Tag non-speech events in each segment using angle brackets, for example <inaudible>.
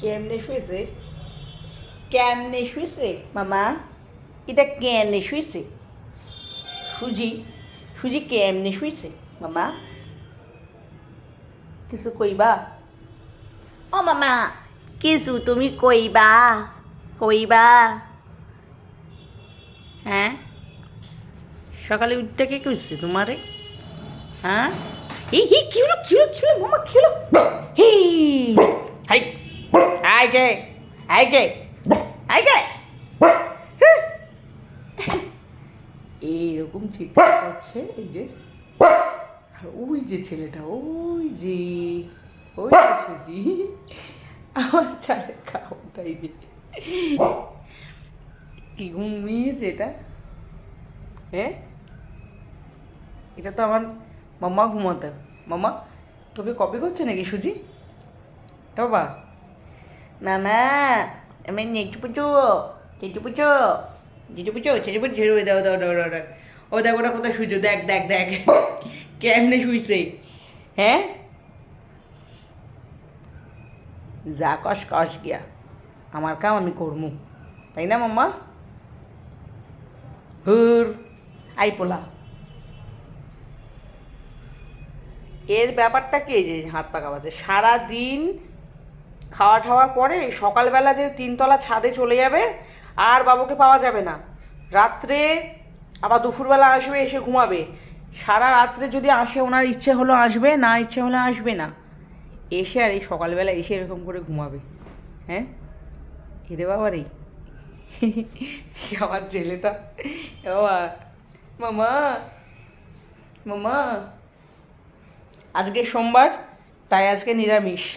কেমনে শুয়েছে? কেমনে শুয়েছে মামা? এটা কেমনে শুয়েছে? সুজি সুজি কেমনে শুয়েছে মামা? কিছু কইবা? ও মামা কিছু তুমি কইবা? কইবা? হ্যাঁ? সকালে উঠতে কে কইছে তোমারে? হ্যাঁ? হি হি কি হলো কি হলো কি হলো মামা কি হলো হি গে হাই গে এইরকম চিৎকার করছে এই যে আর ওই যে ছেলেটা ওই যে ওই যে সুজি। আমার চারে খাওয়াটাই যে। কি ঘুমিয়েছে এটা? হ্যাঁ এটা তো আমার মাম্মা ঘুমাতে। মামা তোকে কপি করছে নাকি সুজি? বাবা। মামা আমি নেচু পুচু চেচু পুচু চেচু পুচু চেচু পুচু ঝেড়ে দাও দাও দাও দাও দাও। ও দেখ ওটা কোথায় শুয়েছে দেখ দেখ দেখ কেমনে শুইছে হ্যাঁ যা কষ কষ গিয়া আমার কাম আমি করমু তাই না মাম্মা হুর আই পোলা এর ব্যাপারটা কি? যে হাত পাকা বাজে সারাদিন খাওয়া ঠাওয়ার পরে সকালবেলা যে তিনতলা ছাদে চলে যাবে, আর বাবুকে পাওয়া যাবে না। রাত্রে আবার দুপুরবেলা আসবে, এসে ঘুমাবে। সারা রাত্রে যদি আসে, ওনার ইচ্ছে হলো আসবে, না ইচ্ছে হলে আসবে না। এসে আর এই সকালবেলা এসে এরকম করে ঘুমাবে। হ্যাঁ? এরে এই আমার ছেলেটা। বাবা। মামা। মামা। আজকে সোমবার, তাই আজকে নিরামিষ।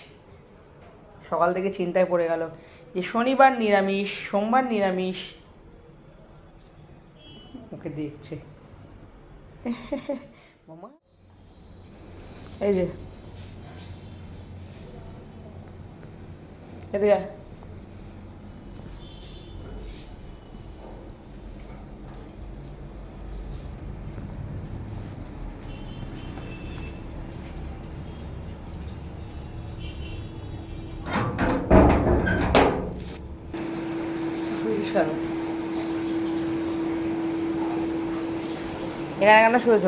সকাল থেকে চিন্তায় পড়ে গেল যে শনিবার নিরামিষ সোমবার নিরামিষ। ওকে দেখছে। <laughs> মামা? এই যে। এদিকে কেন? এখানে কেন শুয়েছ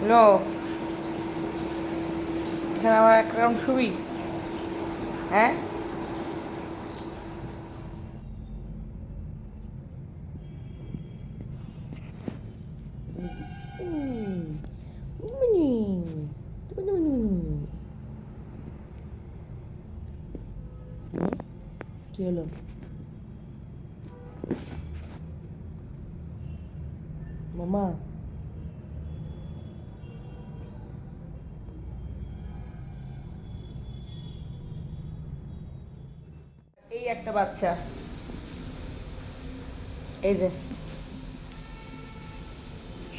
হ্যালো এখানে আমার রাউন্ড শুবি? হ্যাঁ? হলো। মামা। এই একটা বাচ্চা। এই যে।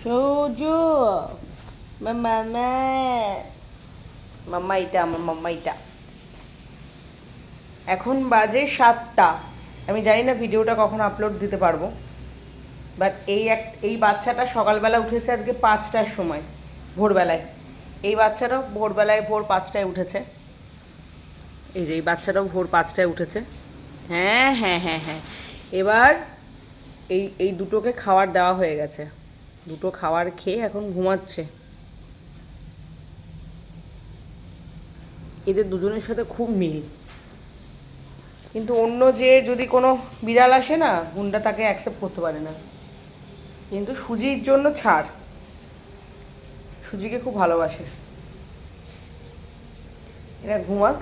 সৌজু। মামা মাম্মা এটা আমার মাম্মা এটা। এখন বাজে সাতটা। আমি জানি না ভিডিওটা কখন আপলোড দিতে পারব। বাট এই এক, এই বাচ্চাটা সকালবেলা উঠেছে আজকে পাঁচটার সময়, ভোরবেলায়। এই বাচ্চাটাও ভোরবেলায় ভোর পাঁচটায় উঠেছে। এই যে এই বাচ্চাটাও ভোর পাঁচটায় উঠেছে। হ্যাঁ হ্যাঁ হ্যাঁ হ্যাঁ। এবার এই এই দুটোকে খাবার দেওয়া হয়ে গেছে। দুটো খাবার খেয়ে এখন ঘুমাচ্ছে। এদের দুজনের সাথে খুব মিল। কিন্তু অন্য যে যদি কোনো বিড়াল আসে না, গুন্ডা তাকে অ্যাকসেপ্ট করতে পারে না। কিন্তু সুজির জন্য ছাড়। সুজিকে খুব ভালোবাসে। এরা ঘুমাক।